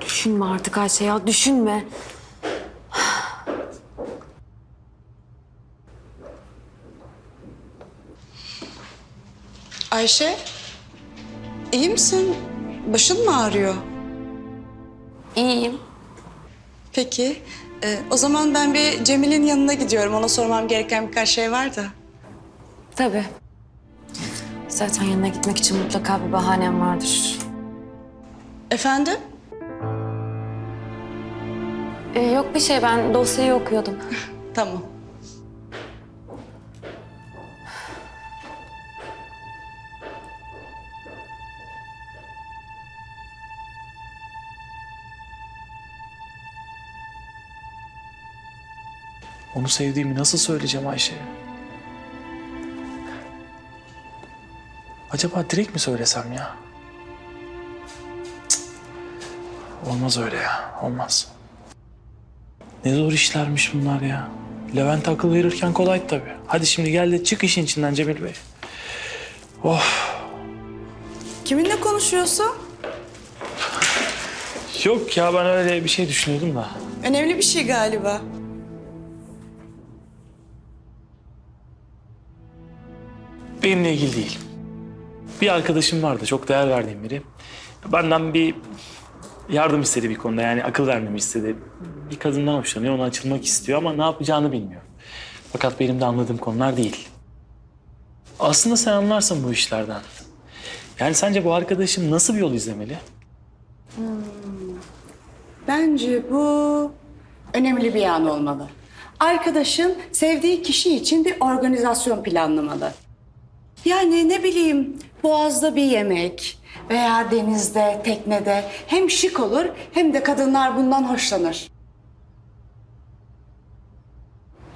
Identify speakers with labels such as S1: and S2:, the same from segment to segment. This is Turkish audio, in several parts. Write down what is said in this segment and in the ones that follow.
S1: Düşünme artık Ayşe ya düşünme.
S2: Ayşe, iyi misin? Başın mı ağrıyor?
S1: İyiyim.
S2: Peki, e, o zaman ben bir Cemil'in yanına gidiyorum. Ona sormam gereken birkaç şey var da.
S1: Tabii. Zaten yanına gitmek için mutlaka bir bahanem vardır.
S2: Efendim?
S1: Ee, yok bir şey ben dosyayı okuyordum.
S2: Tamam.
S3: Onu sevdiğimi nasıl söyleyeceğim Ayşe'ye? Acaba direkt mi söylesem ya? Cık. Olmaz öyle ya, olmaz. Ne zor işlermiş bunlar ya. Levent akıl verirken kolaydı tabii. Hadi şimdi gel de çık işin içinden Cemil Bey.
S2: Kiminle konuşuyorsun?
S3: Yok ya ben öyle bir şey düşünüyordum da.
S2: Önemli bir şey galiba.
S3: Benimle ilgili değil. Bir arkadaşım vardı, çok değer verdiğim biri. Benden bir yardım istedi bir konuda, yani akıl vermemi istedi. Bir kadından hoşlanıyor, ona açılmak istiyor ama ne yapacağını bilmiyor. Fakat benim de anladığım konular değil. Aslında sen anlarsın bu işlerden. Yani sence bu arkadaşım nasıl bir yol izlemeli?
S4: Bence bu önemli bir an olmalı. Arkadaşın sevdiği kişi için bir organizasyon planlamalı. Yani ne bileyim boğazda bir yemek veya denizde, teknede hem şık olur hem de kadınlar bundan hoşlanır.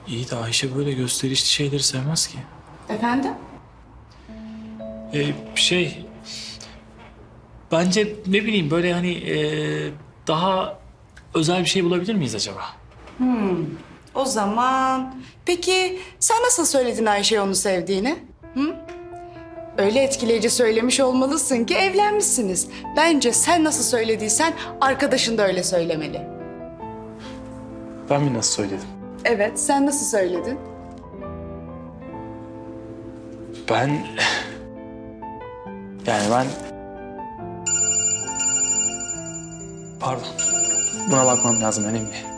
S3: İyi de Ayşe böyle gösterişli şeyleri sevmez ki.
S4: Efendim?
S3: Ee, şey... Bence ne bileyim böyle hani ee, daha özel bir şey bulabilir miyiz acaba?
S2: O zaman... Peki sen nasıl söyledin Ayşe'ye onu sevdiğini? Hı? Öyle etkileyici söylemiş olmalısın ki evlenmişsiniz. Bence sen nasıl söylediysen arkadaşın da öyle söylemeli.
S3: Ben mi nasıl söyledim?
S2: Evet, sen nasıl söyledin?
S3: Ben... Yani ben... Pardon. Buna bakmam lazım önemli.